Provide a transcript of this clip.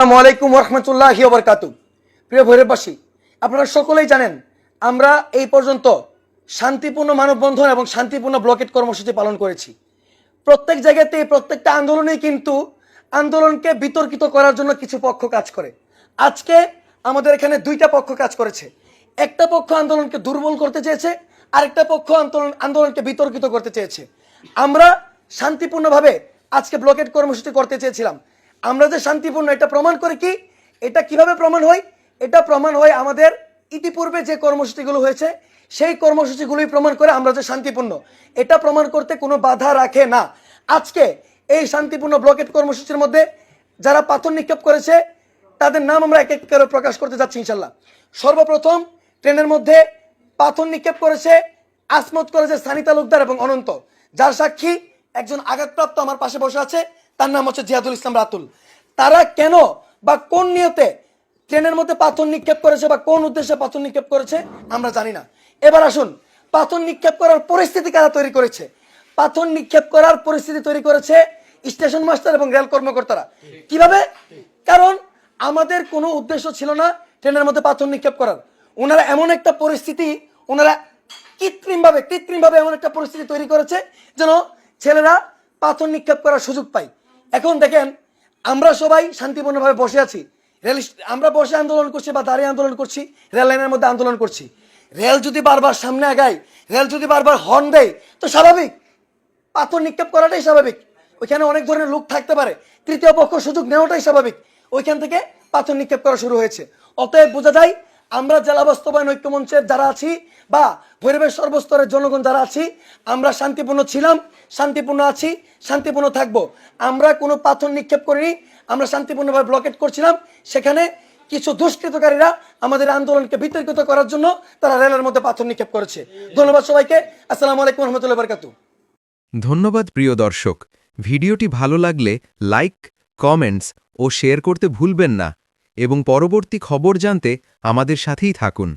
আসসালামু আলাইকুম রহমতুল্লাহ বরকাতু প্রিয় ভৈরববাসী, আপনারা সকলেই জানেন, আমরা এই পর্যন্ত শান্তিপূর্ণ মানববন্ধন এবং শান্তিপূর্ণ ব্লকেট কর্মসূচি পালন করেছি। প্রত্যেক জায়গাতে, প্রত্যেকটা আন্দোলনেই কিন্তু আন্দোলনকে বিতর্কিত করার জন্য কিছু পক্ষ কাজ করে। আজকে আমাদের এখানে দুইটা পক্ষ কাজ করেছে। একটা পক্ষ আন্দোলনকে দুর্বল করতে চেয়েছে, আরেকটা পক্ষ আন্দোলন আন্দোলনকে বিতর্কিত করতে চেয়েছে। আমরা শান্তিপূর্ণভাবে আজকে ব্লকেট কর্মসূচি করতে চেয়েছিলাম। আমরা যে শান্তিপূর্ণ, এটা প্রমাণ করে কি? এটা কীভাবে প্রমাণ হয়? এটা প্রমাণ হয় আমাদের ইতিপূর্বে যে কর্মসূচিগুলো হয়েছে, সেই কর্মসূচিগুলোই প্রমাণ করে আমরা যে শান্তিপূর্ণ। এটা প্রমাণ করতে কোনো বাধা রাখে না। আজকে এই শান্তিপূর্ণ ব্লকেট কর্মসূচির মধ্যে যারা পাথর নিক্ষেপ করেছে, তাদের নাম আমরা এক এক করে প্রকাশ করতে যাচ্ছি ইনশাল্লাহ। সর্বপ্রথম ট্রেনের মধ্যে পাথর নিক্ষেপ করেছে আসমত করেছে সানি তালুকদার এবং অনন্ত। যার সাক্ষী একজন আঘাতপ্রাপ্ত আমার পাশে বসে আছে। তার নাম হচ্ছে জিয়াদুল ইসলাম রাতুল। তারা কেন বা কোন নিয়তে ট্রেনের মধ্যে পাথর নিক্ষেপ করেছে বা কোন উদ্দেশ্যে পাথর নিক্ষেপ করেছে, আমরা জানি না। এবার আসুন, পাথর নিক্ষেপ করার পরিস্থিতি কারা তৈরি করেছে? পাথর নিক্ষেপ করার পরিস্থিতি তৈরি করেছে স্টেশন মাস্টার এবং রেল কর্মকর্তারা। কীভাবে? কারণ আমাদের কোনো উদ্দেশ্য ছিল না ট্রেনের মধ্যে পাথর নিক্ষেপ করার। ওনারা এমন একটা পরিস্থিতি, ওনারা কৃত্রিমভাবে কৃত্রিমভাবে এমন একটা পরিস্থিতি তৈরি করেছে যেন ছেলেরা পাথর নিক্ষেপ করার সুযোগ পায়। এখন দেখেন, আমরা সবাই শান্তিপূর্ণভাবে বসে আছি। রেল আমরা বসে আন্দোলন করছি বা দাঁড়িয়ে আন্দোলন করছি, রেল লাইনের মধ্যে আন্দোলন করছি। রেল যদি বারবার সামনে আগায়, রেল যদি বারবার হর্ন দেয়, তো স্বাভাবিক। পাথর নিক্ষেপ করাটাই স্বাভাবিক। ওইখানে অনেক ধরনের লোক থাকতে পারে। তৃতীয় পক্ষ সুযোগ নেওয়াটাই স্বাভাবিক। ওইখান থেকে পাথর নিক্ষেপ করা শুরু হয়েছে। অতএব বোঝা যায় আমরা জেলা বাস্তবায়ন ঐক্যমঞ্চের যারা আছি বা ভৈরবের সর্বস্তরের জনগণ যারা আছি, আমরা শান্তিপূর্ণ ছিলাম, শান্তিপূর্ণ আছি, শান্তিপূর্ণ থাকব। আমরা কোনো পাথর নিক্ষেপ করিনি, আমরা শান্তিপূর্ণভাবে ব্লকেট করছিলাম। সেখানে কিছু দুষ্কৃতকারীরা আমাদের আন্দোলনকে বিতর্কিত করার জন্য তারা রেলের মধ্যে পাথর নিক্ষেপ করেছে। ধন্যবাদ সবাইকে। আসসালামু আলাইকুম রহমতুল্লাহ বরকাতু। ধন্যবাদ প্রিয় দর্শক। ভিডিওটি ভালো লাগলে লাইক, কমেন্টস ও শেয়ার করতে ভুলবেন না। এবং পরবর্তী খবর জানতে আমাদের সাথেই থাকুন।